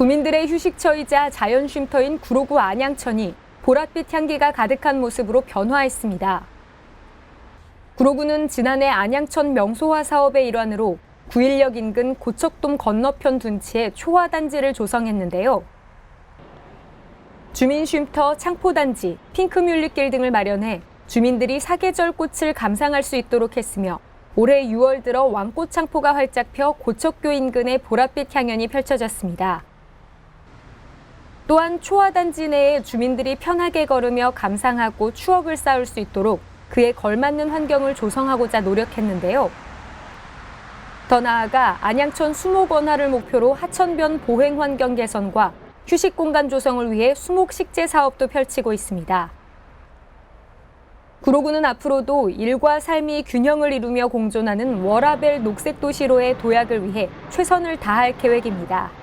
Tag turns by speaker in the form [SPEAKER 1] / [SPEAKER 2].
[SPEAKER 1] 구민들의 휴식처이자 자연 쉼터인 구로구 안양천이 보랏빛 향기가 가득한 모습으로 변화했습니다. 구로구는 지난해 안양천 명소화 사업의 일환으로 구일역 인근 고척돔 건너편 둔치에 초화단지를 조성했는데요. 주민 쉼터 창포단지, 핑크뮬리길 등을 마련해 주민들이 사계절 꽃을 감상할 수 있도록 했으며 올해 6월 들어 왕꽃 창포가 활짝 펴 고척교 인근의 보랏빛 향연이 펼쳐졌습니다. 또한 초화단지 내에 주민들이 편하게 걸으며 감상하고 추억을 쌓을 수 있도록 그에 걸맞는 환경을 조성하고자 노력했는데요. 더 나아가 안양천 수목 원화를 목표로 하천변 보행 환경 개선과 휴식 공간 조성을 위해 수목 식재 사업도 펼치고 있습니다. 구로구는 앞으로도 일과 삶이 균형을 이루며 공존하는 워라벨 녹색 도시로의 도약을 위해 최선을 다할 계획입니다.